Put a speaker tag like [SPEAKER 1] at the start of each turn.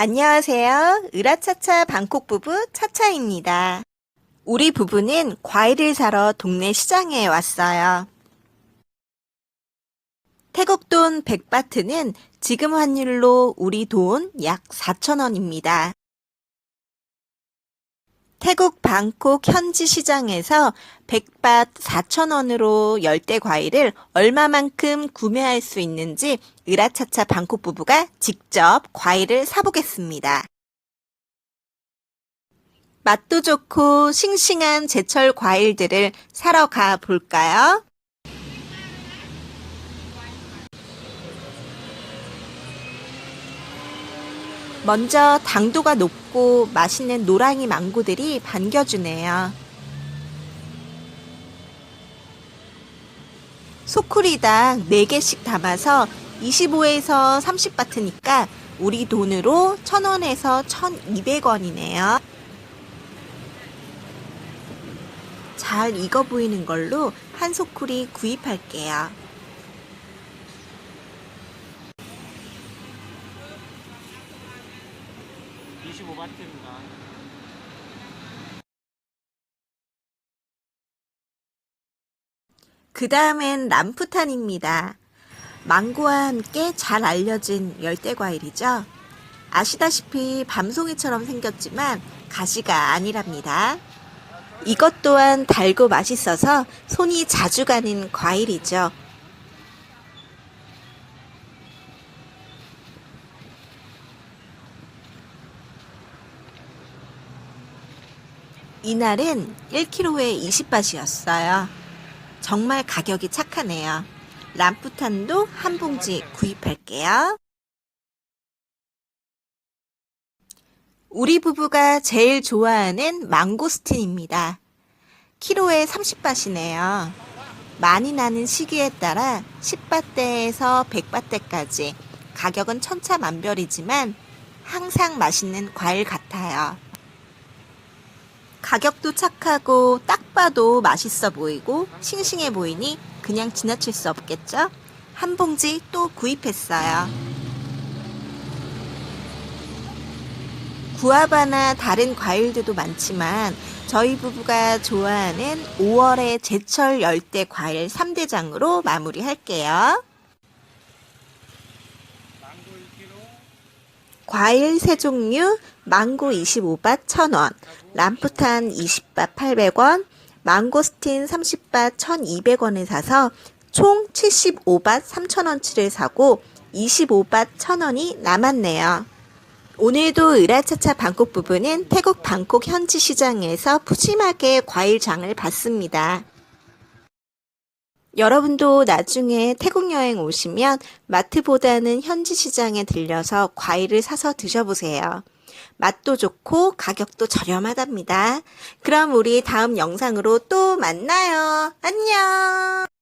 [SPEAKER 1] 안녕하세요. 으라차차 방콕 부부 차차입니다. 우리 부부는 과일을 사러 동네 시장에 왔어요. 태국 돈 100바트는 지금 환율로 우리 돈 약 4,000원입니다. 태국 방콕 현지 시장에서 100밭 4,000원으로 열대 과일을 얼마만큼 구매할 수 있는지 으라차차 방콕 부부가 직접 과일을 사보겠습니다. 맛도 좋고 싱싱한 제철 과일들을 사러 가 볼까요? 먼저 당도가 높고 맛있는 노랑이 망고들이 반겨주네요. 소쿠리당 4개씩 담아서 25에서 30바트니까 우리 돈으로 1000원에서 1200원이네요. 잘 익어 보이는 걸로 한 소쿠리 구입할게요.
[SPEAKER 2] 이십오 바트입니다
[SPEAKER 1] 그 다음엔 람푸탄입니다. 망고와 함께 잘 알려진 열대 과일이죠. 아시다시피 밤송이처럼 생겼지만 가시가 아니랍니다. 이것 또한 달고 맛있어서 손이 자주 가는 과일이죠. 이날은 1kg에 20바트였어요. 정말 가격이 착하네요. 람푸탄도 한 봉지 구입할게요. 우리 부부가 제일 좋아하는 망고스틴입니다. 키로에 30바트네요. 많이 나는 시기에 따라 10바트에서 100바트까지 가격은 천차만별이지만 항상 맛있는 과일 같아요. 가격도 착하고 딱 봐도 맛있어 보이고 싱싱해 보이니 그냥 지나칠 수 없겠죠? 한 봉지 또 구입했어요. 구아바나 다른 과일들도 많지만 저희 부부가 좋아하는 5월의 제철 열대 과일 3대장으로 마무리할게요.
[SPEAKER 2] 망고 1kg,
[SPEAKER 1] 과일 세 종류, 망고 25밭 1,000원, 람푸탄 20밭 800원, 망고스틴 30밭 1,200원에 사서 총 75밭 3,000원치를 사고 25밭 1,000원이 남았네요. 오늘도 으라차차 방콕 부부는 태국 방콕 현지 시장에서 푸짐하게 과일장을 봤습니다. 여러분도 나중에 태국 여행 오시면 마트보다는 현지 시장에 들려서 과일을 사서 드셔보세요. 맛도 좋고 가격도 저렴하답니다. 그럼 우리 다음 영상으로 또 만나요. 안녕!